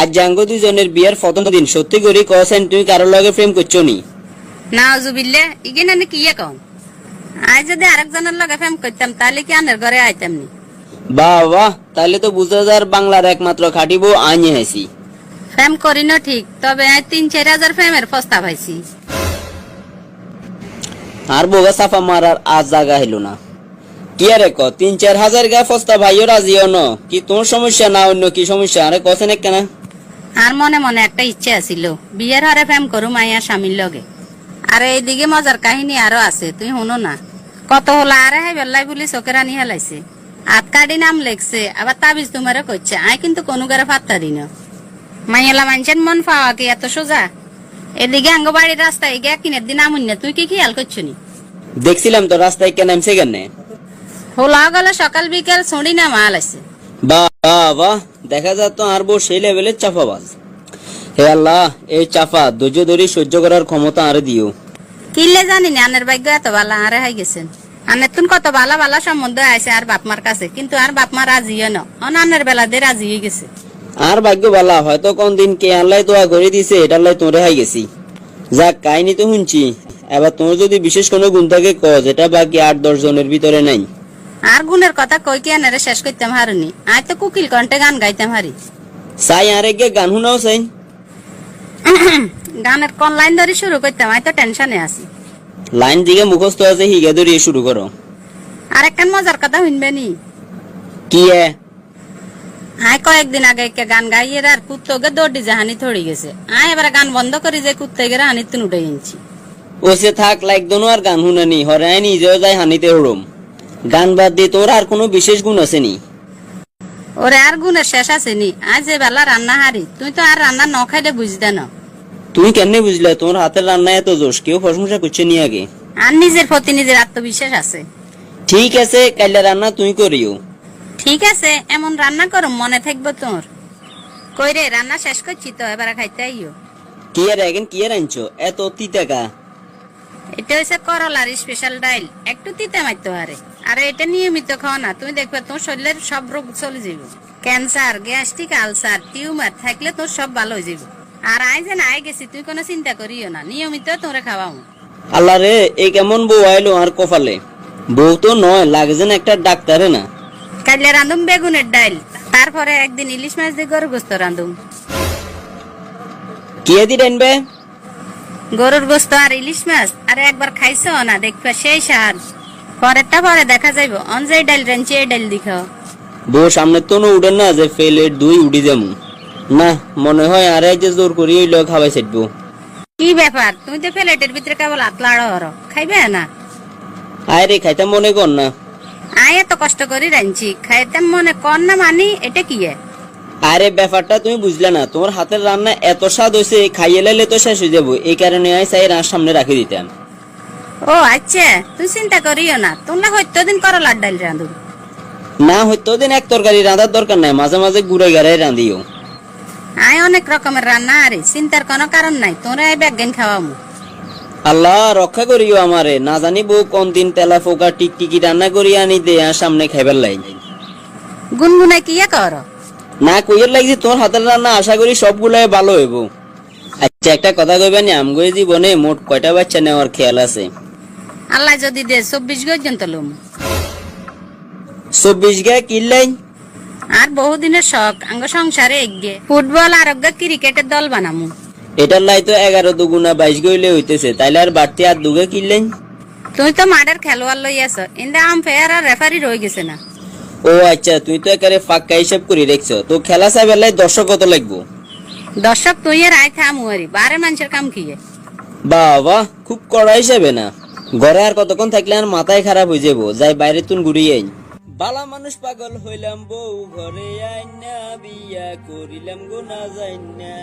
আজ জাঙ্গ দুজনের বিয়ের প্রথম দিন সত্যি করি কছেন তুমি কারোর লগে প্রেম করছ নি না জুবিল্লে ইগিন আমি কি কম আজ যদি আরেকজনের লগে ফেম করতাম তাহলে কি আনের ঘরে আইতাম নি বাহ বাহ তাহলে তো বুঝা যার বাংলার একমাত্র খাটিব আইনি হাসি ফেম করি না ঠিক তবে তিন চার হাজার ফেমের প্রস্তাব আইছি। আর বোগা সাফা মারার আজ জাগা হইল না। কি আরে ক তিন চার হাজার গা ফস্তা ভাইও রাজিও ন? কি তোর সমস্যা না অন্য কি সমস্যা? আরে কছেন কেনা আর মনে মনে একটা ইচ্ছে আছিল। বিয়ের হরে ফেম করু মাইয়া স্বামীর লগে। আর এইদিকে মজার কাহিনী আরও আছে তুই শুনো না। কত হলো আরে হাই বেল্লাই বলি চোখের আনি হেলাইছে। কাটি নাম লেখছে আবার তাবিজ তোমারে করছে আই কিন্তু কোনো গারে ফাত্তা দিন মাইয়ালা মানছেন মন পাওয়া কি এত সোজা? এদিকে আঙ্গবাড়ির রাস্তায় গিয়ে কিনের দিন আমুন না তুই কি খেয়াল করছ নি? দেখছিলাম তো রাস্তায় কেন নামছে কেন? হোলা গেলে সকাল বিকেল ছড়ি না মাল আছে বাহ বাহ দেখা যাক তো আর বউ সেই লেভেলের চাপাবাজ। হে আল্লাহ এই চাপা ধৈর্য ধরে সহ্য করার ক্ষমতা আর দিও। কিনলে জানি না আনের ভাগ্য এত ভালো আরে হাই গেছেন। আনের তুন কত ভালো ভালো সম্বন্ধ আছে আর বাপ মার কাছে কিন্তু আর বাপ মা রাজি ন। অনানের বেলা দিয়ে রাজি হয়ে গেছে। আর ভাগ্য বালা হয়তো কোন দিন কে আনলাই তোয়া করে দিছে এটার লাই তোরে হাই গেছি। যাক কাহিনী তো শুনছি। এবার তোমার যদি বিশেষ কোনো গুণ থাকে ক যেটা বাকি আট দশ জনের ভিতরে নাই। আর গুণের কথা কই কি আনারে শেষ করতাম হারুনি? আয় তো কুকিল কণ্ঠে গান গাইতাম হারি। সাই আরে গে গান শুনাও সাই। গানের কোন লাইন ধরে শুরু করতাম আয় তো টেনশনে আছি লাইন দিকে মুখস্থ আছে হিগে ধরিয়ে শুরু করো আর একখান মজার কথা শুনবে নি কি এ আয় কয়েকদিন আগে একটা গান গাইয়ে আর কুত্তকে দৌড়ি জাহানি থড়ি গেছে আয় এবার গান বন্ধ করি যে কুত্তে গেলে হানি তুন উঠে গেছি ওসে থাক লাইক দোনো আর গান শুনানি হরাই নিজেও যায় হানিতে হরম গান বাদ দিয়ে তোর আর কোনো বিশেষ গুণ আছে নি ওরে আর গুণের শেষ আছে নি আজ যে বেলা রান্না হারি। তুই তো আর রান্না ন খাইলে বুঝতে না। তুমি কেমনে বুঝলে? তোর হাতের রান্না এত দোষ কেউ প্রশংসা করছে নি আগে। আর নিজের প্রতি নিজের আত্মবিশ্বাস আছে। ঠিক আছে কাইলে রান্না তুই করিও। ঠিক আছে এমন রান্না করো মনে থাকব তোর। কই রে রান্না শেষ করছি তো এবার খাইতে আইও। কি আর এখন কি আর আনছো? এত তিতাকা এটা হচ্ছে করলার স্পেশাল ডাইল। একটু তিতে মারতে পারে। আর এটা নিয়মিত খাও না। তুমি দেখবে তোর শরীরের সব রোগ চলে যাবে ক্যান্সার গ্যাস্ট্রিক আলসার টিউমার থাকলে তোর সব ভালো হয়ে যাবে আর আই যে আই গেছি তুই কোনো চিন্তা করিও না। নিয়মিত তোরে খাওয়াও আল্লাহ রে এই কেমন বউ আইলো আর কপালে? বউ তো নয় লাগে যেন একটা ডাক্তারে না। কাইলে রান্ধুম বেগুনের ডাইল। তারপরে একদিন ইলিশ মাছ দিয়ে গরু গোস্ত রান্ধুম কি দি রানবে গরুর গোস্ত আর ইলিশ মাছ আরে একবার খাইছো? না দেখবা সেই স্বাদ। পরেরটা পরে দেখা যাইব। অন যে ডাইল রাঞ্চি এই ডাইল দিখাও বউ সামনে তো উঠেন না যে ফেলের দুই উঠি যামু। না মনে হয় আর এক যে জোর করি হইল খাওয়াই সেটবো কি ব্যাপার? তুমি তো প্লেটের ভিতরে কেবল আতলাড়ো হরো। খাইবে না? আয় রে খাইতাম মনে কর না। আয় এত কষ্ট করি রাঁধছি খাইতাম মনে কর না মানি এটা কি? আরে ব্যাপারটা তুমি বুঝলে না। তোমার হাতের রান্না এত স্বাদ হয়েছে খাইয়ে লাইলে তো শেষ হয়ে যাব। এই কারণে আই চাই সামনে রাখি দিতাম। ও আচ্ছা। তুই চিন্তা করিও না। তোমরা হয়তো দিন করলার ডাইল রাঁধু না হয়তো দিন এক তরকারি রাঁধার দরকার নাই। মাঝে মাঝে গুড়ে গাড়াই রাঁধিও। আয় অনেক রকমের রান্না আরে। চিন্তার কোনো কারণ নাই। তোরা এই ব্যাগেন খাওয়ামু আল্লাহ রক্ষা করিও আমারে। না জানি বউ কোন দিন তেলা ফোকা টিকটিকি রান্না করি আনি দে আর সামনে খাইবার লাই গুনগুনাই কি কর? না কইয়ের লাগছে তোর হাতের রান্না আশা করি সবগুলাই ভালো হইব। আচ্ছা একটা কথা কইবেন আমগো জীবনে মোট কয়টা বাচ্চা নেওয়ার খেয়াল আছে? আল্লাহ যদি দে চব্বিশ পর্যন্ত লুম। চব্বিশ গা কিনলাই আর বহুদিনের শখ আঙ্গ সংসারে এগিয়ে ফুটবল আর অজ্ঞা ক্রিকেটের দল বানামু। এটার লাই তো এগারো দুগুণা বাইশ গইলে হইতেছে তাইলে আর বাড়তি আর দুগে কিনলেন তুই তো মাঠের খেলোয়াড় লই আছ ইন্দা আম্পায়ার আর রেফারি রয়ে গেছে না। ও আচ্ছা তুই তো একারে ফাঁকা হিসাব করে রেখছো। তো খেলা চাইবার দর্শক কত লাগবো? দর্শক তুই আর আয় থামু আরি বারে মানুষের কাম কি এ? বাবা খুব কড়া হিসাবে না। ঘরে আর কতক্ষণ থাকলে আর মাথায় খারাপ হয়ে যাব? যাই বাইরে তুন ঘুরিয়ে আইন বালা মানুষ পাগল হইলাম বউ ঘরে আইন না বিয়া করিলাম গো না যাইন। না